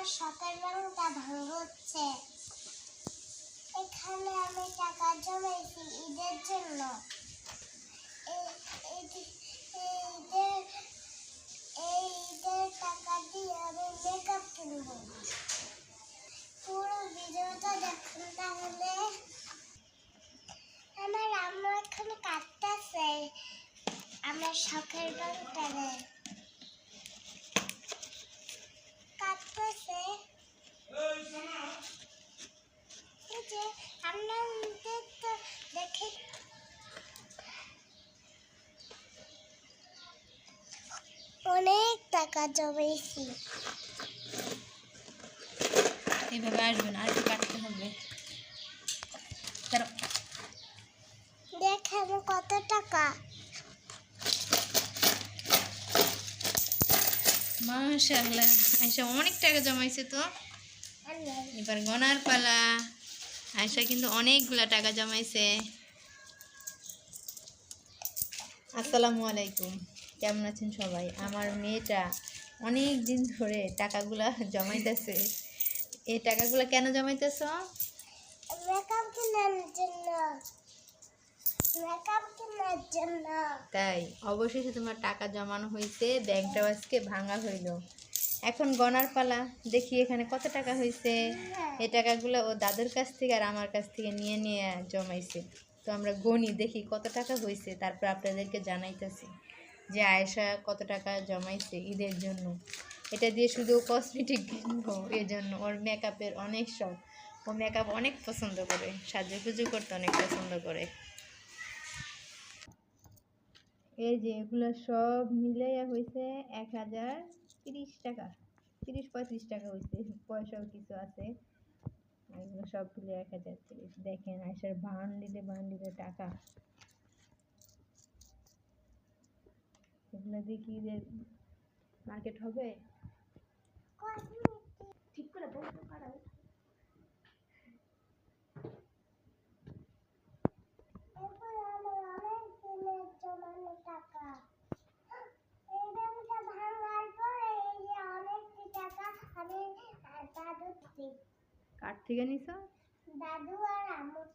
আমার সাতের ব্যাংকটা ভাঙছে এখানে আমি টাকা জমাইছি ঈদের জন্য। এই ঈদের টাকা দিয়ে আমি পুরো দেখুন তাহলে। আমার আম্মু এখন কাটতেছে আমার শখের অনেক টাকা জমেছি। এইভাবে আসবেন আর একটু কাটতে হবে। দেখেন কত টাকা। মাশাআল্লাহ আয়সা অনেক টাকা জমাইছে তো। এবার গনার পালা। আয়সা কিন্তু অনেকগুলা টাকা জমাইছে। আসসালামু আলাইকুম। কেমন আছেন সবাই? আমার মেয়েটা অনেক দিন ধরে টাকাগুলা জমাইতেছে। এই টাকাগুলা কেন জমাইতেছ? মেকআপ কেনার জন্য। মেকআপ কেনার জন্য। তাই অবশেষে তোমার টাকা জমানো হয়েছে ব্যাংকটাও আজকে ভাঙা হইল। এখন গনার পালা দেখি এখানে কত টাকা হয়েছে এই টাকাগুলো ও দাদুর কাছ থেকে আর আমার কাছ থেকে নিয়ে নিয়ে জমাইছে। তো আমরা গণি দেখি কত টাকা হয়েছে তারপর আপনাদেরকে জানাইতেছি। যে আয়েশা কত টাকা জমাইছে ঈদের জন্য। এটা দিয়ে শুধু কসমেটিক কিনবো এই জন্য ওর মেকআপের অনেক শখ। ও মেকআপ অনেক পছন্দ করে। সাজু সাজুগুজু করতে অনেক পছন্দ করে। এই যে এগুলো সব মিলাইয়া হয়েছে এক হাজার তিরিশ টাকা। তিরিশ পঁয়ত্রিশ টাকা হয়েছে পয়সাও কিছু আছে। এগুলো সব মিলে এক হাজার তিরিশ। দেখেন আইসার বান্ডিলে বান্ডিলে টাকা। এগুলো দিয়ে কি যে মার্কেট হবে। ঠিক করে বলতে পারো কার থেকে নিছো? দাদু আর আমার